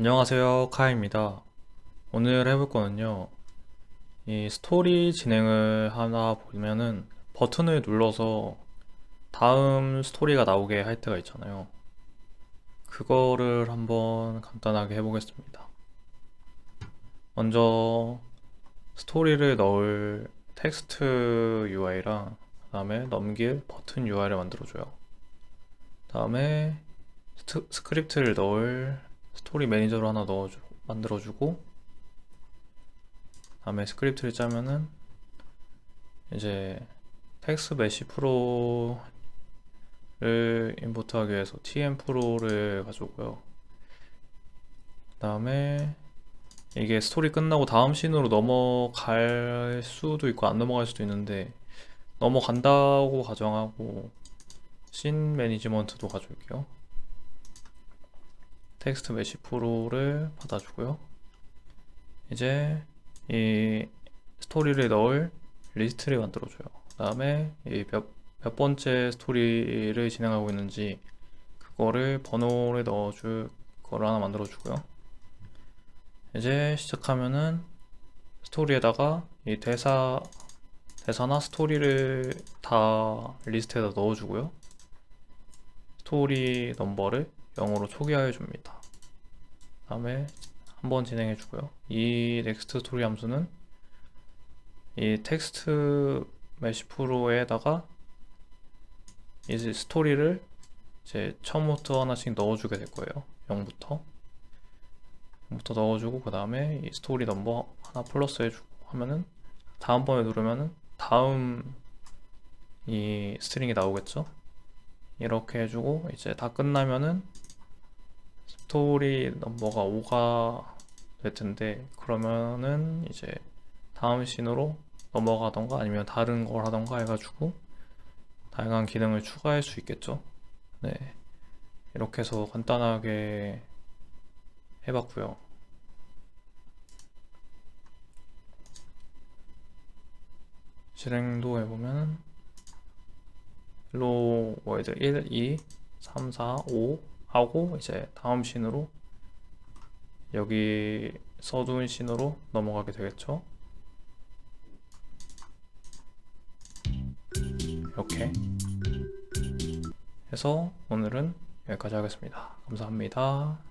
안녕하세요. 카입니다. 오늘 해볼 거는요. 이 스토리 진행을 하다 보면은 버튼을 눌러서 다음 스토리가 나오게 할 때가 있잖아요. 그거를 한번 간단하게 해보겠습니다. 먼저 스토리를 넣을 텍스트 UI랑 그 다음에 넘길 버튼 UI를 만들어줘요. 다음에 스트- 스크립트를 넣을 스토리 매니저로 하나 넣어주 만들어주고 다음에 스크립트를 짜면은 이제 텍스트 메시 프로를 임포트하기 위해서 tm 프로를 가져오고요. 다음에 이게 스토리 끝나고 다음 씬으로 넘어갈 수도 있고 안 넘어갈 수도 있는데 넘어간다고 가정하고 씬 매니지먼트도 가져올게요. 텍스트 메시 프로를 받아주고요. 이제 이 스토리를 넣을 리스트를 만들어줘요. 그 다음에 이 몇, 몇 번째 스토리를 진행하고 있는지 그거를 번호를 넣어줄 거를 하나 만들어주고요. 이제 시작하면은 스토리에다가 이 대사, 대사나 스토리를 다 리스트에다 넣어주고요. 스토리 넘버를 0으로 초기화해 줍니다. 다음에 한번 진행해 주고요. 이 넥스트 스토리 함수는 이 텍스트 메시 프로에다가 이제 스토리를 이제 처음부터 하나씩 넣어주게 될 거예요. 0부터 0부터 넣어주고 그 다음에 이 스토리 넘버 하나 플러스 해주고 하면은 다음번에 누르면은 다음 이 스트링이 나오겠죠? 이렇게 해주고 이제 다 끝나면은 스토리 넘버가 5가 될 텐데 그러면은 이제 다음 씬으로 넘어가던가 아니면 다른 걸 하던가 해가지고 다양한 기능을 추가할 수 있겠죠. 네. 이렇게 해서 간단하게 해봤고요. 실행도 해보면 헬로 월드 1, 2, 3, 4, 5 하고 이제 다음 씬으로 여기 써둔 씬으로 넘어가게 되겠죠. 이렇게 해서 오늘은 여기까지 하겠습니다. 감사합니다.